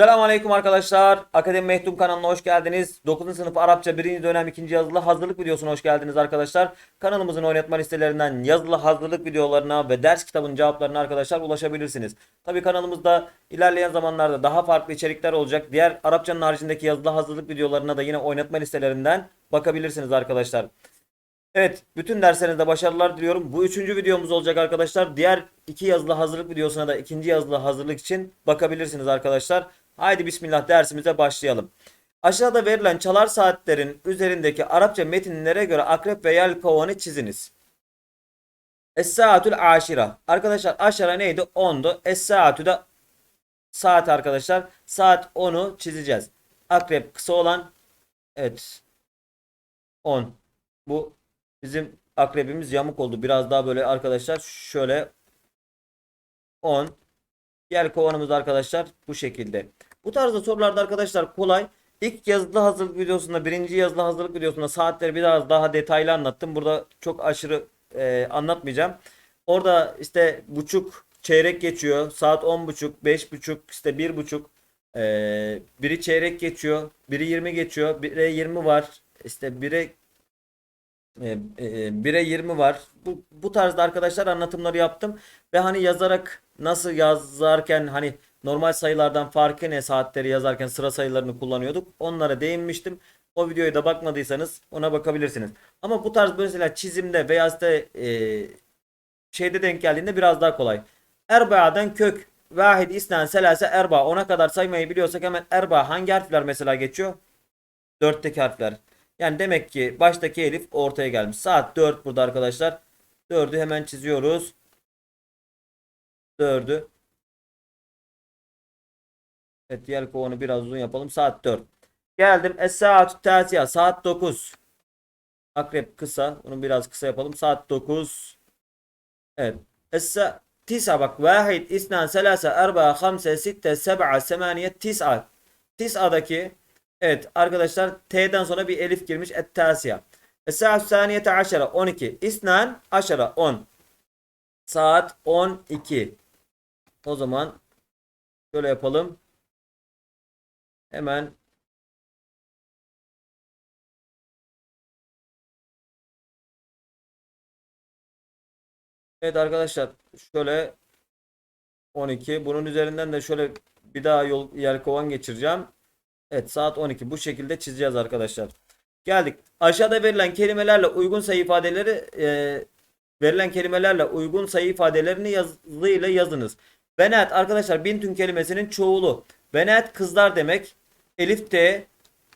Selamun Aleyküm arkadaşlar. Akademi Mehtum kanalına hoş geldiniz. 9. sınıf Arapça 1. dönem 2. yazılı hazırlık videosuna hoş geldiniz arkadaşlar. Kanalımızın oynatma listelerinden yazılı hazırlık videolarına ve ders kitabının cevaplarına arkadaşlar ulaşabilirsiniz. Tabi kanalımızda ilerleyen zamanlarda daha farklı içerikler olacak. Diğer Arapçanın haricindeki yazılı hazırlık videolarına da yine oynatma listelerinden bakabilirsiniz arkadaşlar. Evet, bütün derslerinizde başarılar diliyorum. Bu üçüncü videomuz olacak arkadaşlar. Diğer iki yazılı hazırlık videosuna da ikinci yazılı hazırlık için bakabilirsiniz arkadaşlar. Haydi bismillah dersimize başlayalım. Aşağıda verilen çalar saatlerin üzerindeki Arapça metinlere göre akrep ve yel kovanı çiziniz. Es-saatül aşira. Arkadaşlar aşara neydi? 10'du. Es-saatü de saat arkadaşlar. Saat 10'u çizeceğiz. Akrep kısa olan evet 10. Bu bizim akrebimiz yamuk oldu. Biraz daha böyle arkadaşlar şöyle 10. Diğer kovanımız arkadaşlar bu şekilde. Bu tarzda sorularda arkadaşlar kolay. İlk yazılı hazırlık videosunda, birinci yazılı hazırlık videosunda saatleri biraz daha detaylı anlattım. Burada çok aşırı e, anlatmayacağım. Orada işte buçuk, çeyrek geçiyor. Saat on buçuk, beş buçuk, işte bir buçuk. E, biri çeyrek geçiyor. Biri 20 geçiyor. Bire 20 var. İşte bire e, e, 1'e 20 var. Bu, bu tarzda arkadaşlar anlatımları yaptım. Ve hani yazarak nasıl yazarken hani normal sayılardan farkı ne saatleri yazarken sıra sayılarını kullanıyorduk. Onlara değinmiştim. O videoya da bakmadıysanız ona bakabilirsiniz. Ama bu tarz mesela çizimde veya işte e, şeyde denk geldiğinde biraz daha kolay. Erba'dan kök vahid isnan selase erba ona kadar saymayı biliyorsak hemen erba hangi harfler mesela geçiyor? Dörtteki harfler. Yani demek ki baştaki elif ortaya gelmiş. Saat 4 burada arkadaşlar. 4'ü hemen çiziyoruz. 4'ü. Evet diğer kovanı biraz uzun yapalım. Saat 4. Geldim. Es-saatü tasiya. Saat 9. Akrep kısa. Bunu biraz kısa yapalım. Saat 9. Evet. Es-sa tisa bak. Vahid, isnan, selase, erba, hamse, sitte, seb'a, semaniye, tis'a. Tis'a'daki Evet arkadaşlar T'den sonra bir elif girmiş. Et-tasiya. Es-saat saniyete aşara 12. İsnan aşara 10. Saat 12. O zaman şöyle yapalım. Hemen Evet arkadaşlar şöyle 12 bunun üzerinden de şöyle bir daha yol yelkovan geçireceğim. Evet saat 12 bu şekilde çizeceğiz arkadaşlar. Geldik. Aşağıda verilen kelimelerle uygun sayı ifadeleri e, verilen kelimelerle uygun sayı ifadelerini yazıyla yazınız. Benet arkadaşlar bintün kelimesinin çoğulu. Benet kızlar demek. Elif T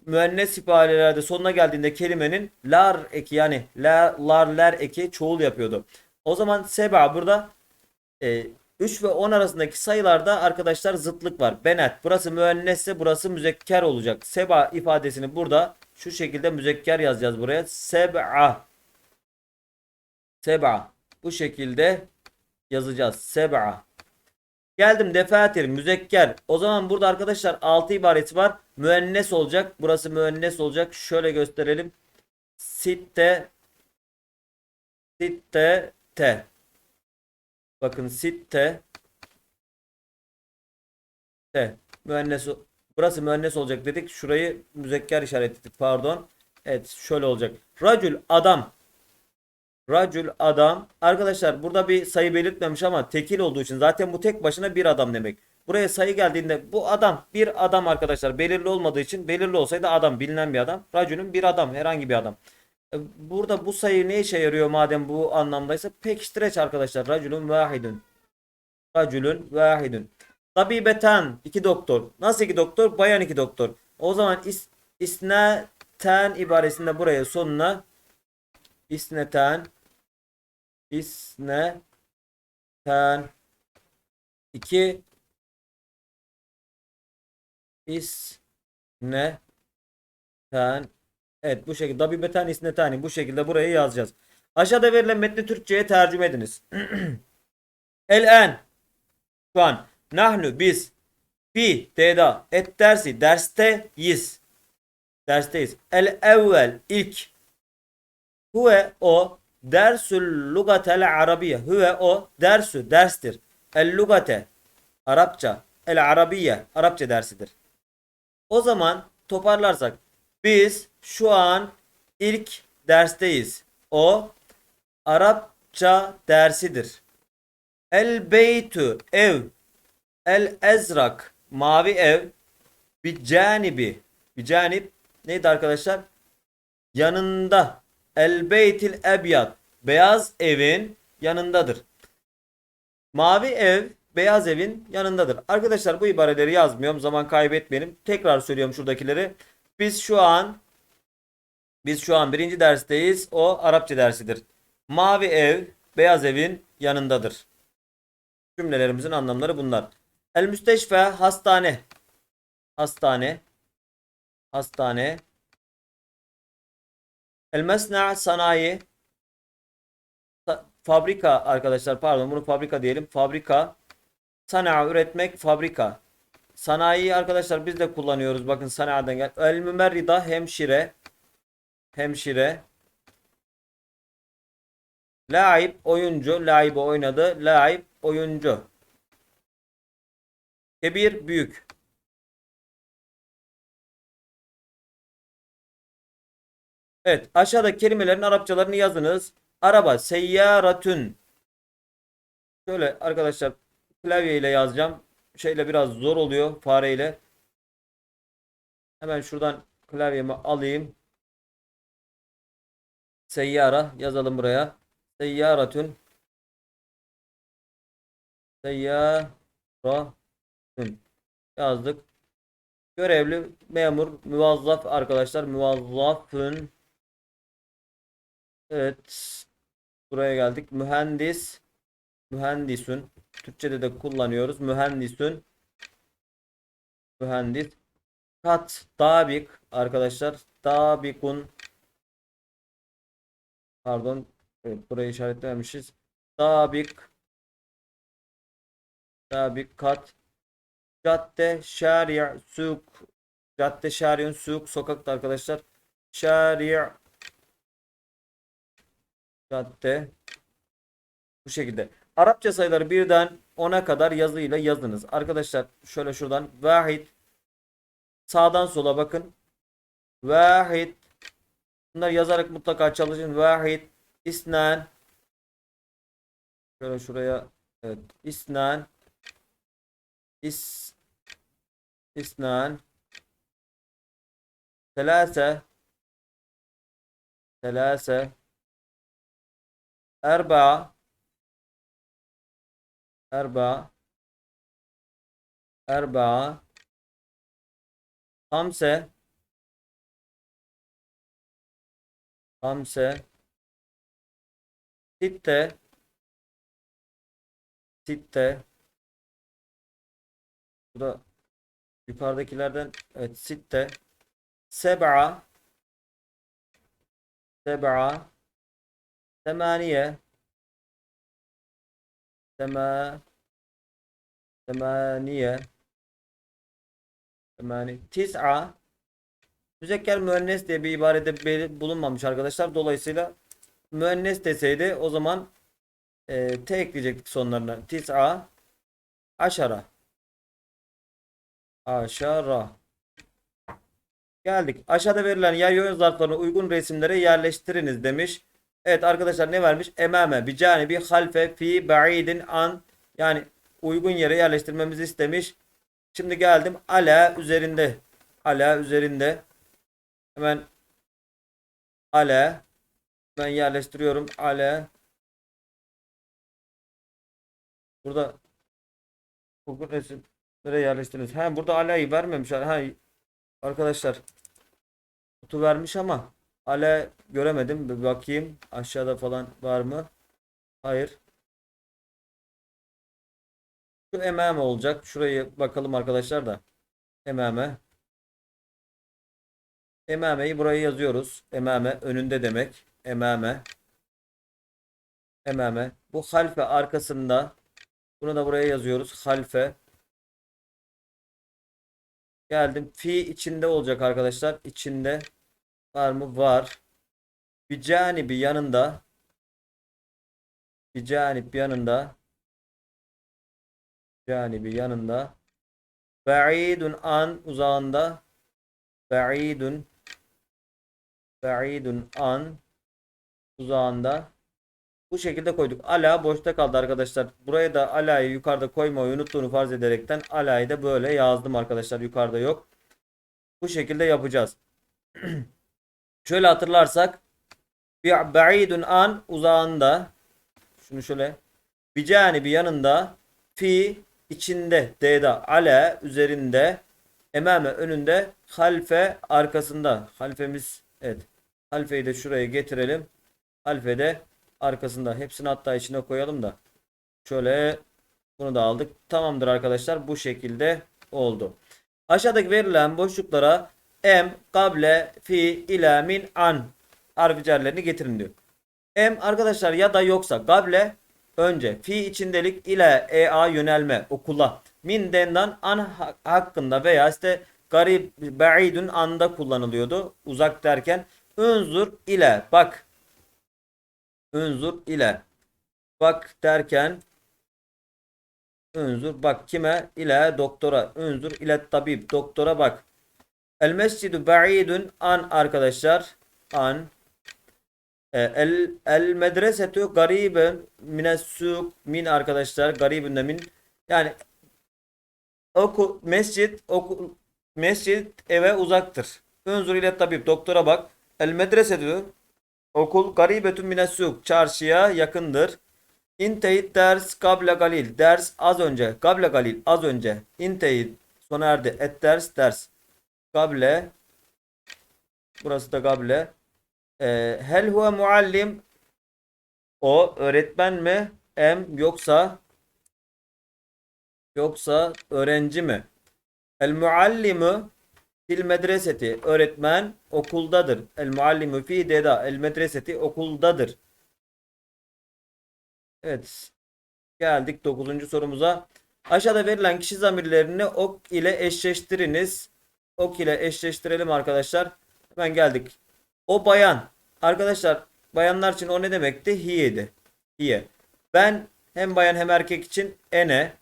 müennes ifadelerde sonuna geldiğinde kelimenin lar eki yani la, lar ler eki çoğul yapıyordu. O zaman seba burada e, 3 ve 10 arasındaki sayılarda arkadaşlar zıtlık var. Benet burası müennesse burası müzekker olacak. Seba ifadesini burada şu şekilde müzekker yazacağız buraya. Seb'a. Seb'a. Bu şekilde yazacağız. Seb'a. Geldim defatir müzekker. O zaman burada arkadaşlar 6 ibaresi var. Müennes olacak. Burası müennes olacak. Şöyle gösterelim. Sitte Sitte te. Bakın sitte te. Müennes burası müennes olacak dedik. Şurayı müzekker işaretledik. Pardon. Evet şöyle olacak. Racül adam. Racül adam. Arkadaşlar burada bir sayı belirtmemiş ama tekil olduğu için zaten bu tek başına bir adam demek. Buraya sayı geldiğinde bu adam bir adam arkadaşlar belirli olmadığı için belirli olsaydı adam bilinen bir adam. Racülün bir adam herhangi bir adam. E, Burada bu sayı ne işe yarıyor madem bu anlamdaysa pekiştireç arkadaşlar. Racülün vahidun. Racülün vahidun. Tabibeten iki doktor. Nasıl iki doktor? Bayan iki doktor. O zaman is, isneten ibaresinde buraya sonuna isneten isneten iki isneten Evet bu şekilde Dabibeten isnetani bu şekilde burayı yazacağız. Aşağıda verilen metni Türkçe'ye tercüme ediniz. El-en şu an nahnu biz fi teda et dersi dersteyiz. Dersteyiz. El evvel ilk huve o dersül lugatel arabiye huve o dersü derstir. El lugate Arapça el Arabiye. Arapça dersidir. O zaman toparlarsak biz şu an ilk dersteyiz. O Arapça dersidir. El beytü ev. El ezrak mavi ev. Bir canibi. Bir canip neydi arkadaşlar? Yanında. El beytil ebyad. Beyaz evin yanındadır. Mavi ev beyaz evin yanındadır. Arkadaşlar bu ibareleri yazmıyorum. Zaman kaybetmeyelim. Tekrar söylüyorum şuradakileri. Biz şu an biz şu an birinci dersteyiz. O Arapça dersidir. Mavi ev beyaz evin yanındadır. Cümlelerimizin anlamları bunlar. El müsteşfe hastane. Hastane. Hastane. El mesna sanayi. Sa- Fabrika arkadaşlar pardon bunu fabrika diyelim. Fabrika. Sana üretmek fabrika. Sanayi arkadaşlar biz de kullanıyoruz. Bakın sanaden gel. El mümerrida hemşire. Hemşire. Laib oyuncu. Laibe oynadı. Laib oyuncu. Kebir büyük. Evet aşağıda kelimelerin Arapçalarını yazınız. Araba seyyaratün. Şöyle arkadaşlar klavye ile yazacağım. Şeyle biraz zor oluyor fareyle. Hemen şuradan klavyemi alayım. Seyyara yazalım buraya. Seyyaratün. Seyyaratün. Yazdık. Görevli memur muvazzaf arkadaşlar. Muvazzafın. Evet. Buraya geldik. Mühendis. Mühendisün. Türkçede de kullanıyoruz. Mühendisün. Mühendis. Kat. Dabik. Arkadaşlar. Dabikun. Pardon. Evet, burayı işaretlememişiz. Dabik. Dabik. Kat. Cadde, şari' suk. Cadde, şari'un suk. Sokakta arkadaşlar. Şari' cadde. Bu şekilde. Arapça sayıları birden 10'a kadar yazıyla yazınız. Arkadaşlar şöyle şuradan. Vahid. Sağdan sola bakın. Vahid. Bunları yazarak mutlaka çalışın. Vahid. İsnan. Şöyle şuraya. Evet. İsnan. İs. İsnan. Selase. Selase. Erba. Erba. Erba. Hamse. Hamse. Sitte. Sitte. Bu da yukarıdakilerden evet sitte. Seb'a. Seb'a. Semaniye. Sema. Semaniye. Semani. Tis'a. Müzekker müennes diye bir ibarede bulunmamış arkadaşlar. Dolayısıyla müennes deseydi o zaman e, te ekleyecektik sonlarına. Tis'a. Aşara. Aşara. Geldik. Aşağıda verilen yay yön zarflarını uygun resimlere yerleştiriniz demiş. Evet arkadaşlar ne vermiş? Emame, bir canibi, halfe, fi, ba'idin, an. Yani uygun yere yerleştirmemizi istemiş. Şimdi geldim. Ala üzerinde. Ala üzerinde. Hemen ala. Ben yerleştiriyorum. Ala. Burada uygun resimlere yerleştiriniz. Ha burada alayı vermemiş. Ha arkadaşlar. Kutu vermiş ama Ale göremedim. Bir bakayım. Aşağıda falan var mı? Hayır. Şu emame olacak. Şurayı bakalım arkadaşlar da. Emame. Emame'yi buraya yazıyoruz. Emame önünde demek. Emame. Emame. Bu halfe arkasında. Bunu da buraya yazıyoruz. Halfe. Geldim. Fi içinde olacak arkadaşlar. İçinde. Var mı? Var. Bir canibi yanında. Bir canip yanında. Canibi yanında. Ba'idun an uzağında. Ba'idun. Ba'idun an uzağında. Bu şekilde koyduk. Ala boşta kaldı arkadaşlar. Buraya da ala'yı yukarıda koymayı unuttuğunu farz ederekten ala'yı da böyle yazdım arkadaşlar. Yukarıda yok. Bu şekilde yapacağız. Şöyle hatırlarsak bir ba'idun an uzağında şunu şöyle bir canibi yanında fi içinde D'da ale üzerinde emame önünde halfe arkasında. Halfemiz evet halfeyi de şuraya getirelim. Halfe de arkasında. Hepsini hatta içine koyalım da. Şöyle bunu da aldık. Tamamdır arkadaşlar. Bu şekilde oldu. Aşağıdaki verilen boşluklara em kable fi ila min an. Harfi getirin diyor. Em arkadaşlar ya da yoksa kable önce fi içindelik ile ea yönelme okula min denden an ha- hakkında veya işte garip ba'idun anda kullanılıyordu uzak derken. Unzur ile bak. Unzur ile bak derken. Unzur bak kime? İle doktora. Unzur ile tabip doktora bak el mescidu ba'idun an arkadaşlar an e, El el medresetu gariben mines suk min arkadaşlar garibun da min yani okul mescit okul mescit eve uzaktır. Önzur ile tabip doktora bak. El medresetu okul garibetun mines suk çarşıya yakındır. İntehit ders kable galil ders az önce kable galil az önce intehit sona erdi et ders ders kable burası da kable ee, hel huve muallim o öğretmen mi em yoksa yoksa öğrenci mi? El muallimu fil medreseti öğretmen okuldadır. El muallimu fi deda el medreseti okuldadır. Evet. Geldik 9. sorumuza. Aşağıda verilen kişi zamirlerini ok ile eşleştiriniz. Ok ile eşleştirelim arkadaşlar. Hemen geldik. O bayan. Arkadaşlar bayanlar için o ne demekti? Hiye'di. Hiye. Ben hem bayan hem erkek için ene.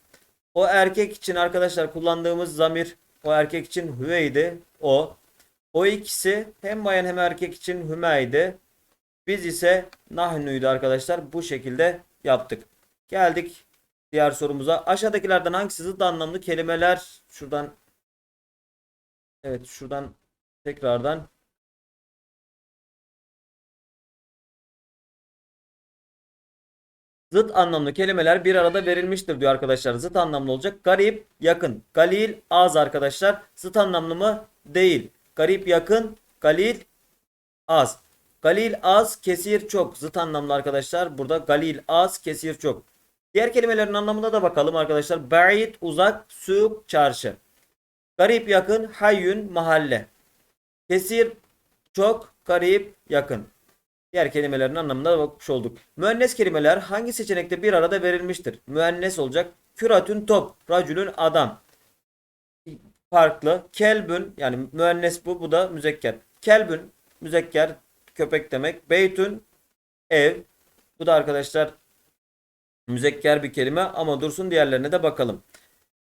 O erkek için arkadaşlar kullandığımız zamir o erkek için hüveydi. O. O ikisi hem bayan hem erkek için hümeydi. Biz ise nahnu'ydu arkadaşlar. Bu şekilde yaptık. Geldik diğer sorumuza. Aşağıdakilerden hangisi zıt anlamlı kelimeler? Şuradan Evet şuradan tekrardan Zıt anlamlı kelimeler bir arada verilmiştir diyor arkadaşlar. Zıt anlamlı olacak. Garip, yakın. Galil, az arkadaşlar. Zıt anlamlı mı? Değil. Garip, yakın. Galil, az. Galil, az. Kesir, çok. Zıt anlamlı arkadaşlar. Burada galil, az. Kesir, çok. Diğer kelimelerin anlamına da bakalım arkadaşlar. Ba'id, uzak. Suk, çarşı. Garip, yakın. Hayyün, mahalle. Kesir, çok. Garip, yakın. Diğer kelimelerin anlamına bakmış olduk. Müennes kelimeler hangi seçenekte bir arada verilmiştir? Müennes olacak. Küratün top, racülün adam. Farklı. Kelbün yani müennes bu, bu da müzekker. Kelbün müzekker köpek demek. Beytün ev. Bu da arkadaşlar müzekker bir kelime ama dursun diğerlerine de bakalım.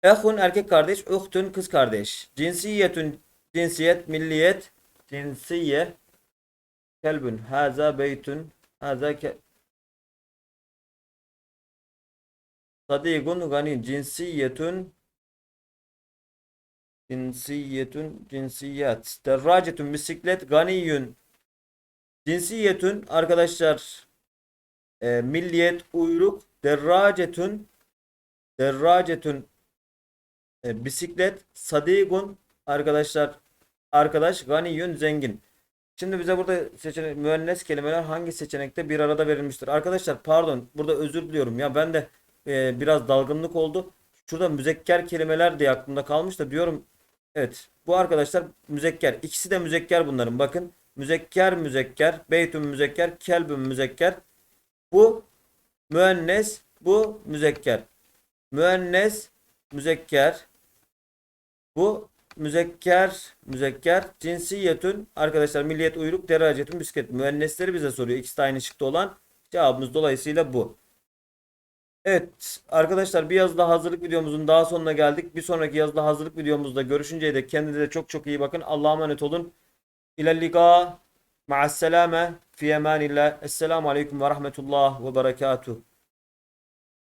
Ehun erkek kardeş, uhtun kız kardeş. Cinsiyetün cinsiyet, milliyet, cinsiye, kelbün, haza beytün, haza ke Sadigun gani cinsiyetün cinsiyetün cinsiyet derracetün bisiklet ganiyün cinsiyetün arkadaşlar e, milliyet uyruk. Derracetün derracetün e, bisiklet sadigun arkadaşlar arkadaş ganiyün zengin Şimdi bize burada seçenek müennes kelimeler hangi seçenekte bir arada verilmiştir? Arkadaşlar pardon burada özür diliyorum ya ben de e, biraz dalgınlık oldu. Şurada müzekker kelimeler diye aklımda kalmış da diyorum evet bu arkadaşlar müzekker. İkisi de müzekker bunların bakın. Müzekker müzekker, beytün müzekker, kelbün müzekker. Bu müennes, bu müzekker. Müennes, müzekker. Bu müzekker müzekker cinsiyetün arkadaşlar milliyet uyruk derecetün bisiklet müennesleri bize soruyor. İkisi de aynı şıkta olan cevabımız dolayısıyla bu. Evet arkadaşlar bir yazıda hazırlık videomuzun daha sonuna geldik. Bir sonraki yazıda hazırlık videomuzda görüşünceye dek kendinize çok çok iyi bakın. Allah'a emanet olun. İlellika ma'asselame fi emanillah. Esselamu aleyküm ve rahmetullah ve berekatuh.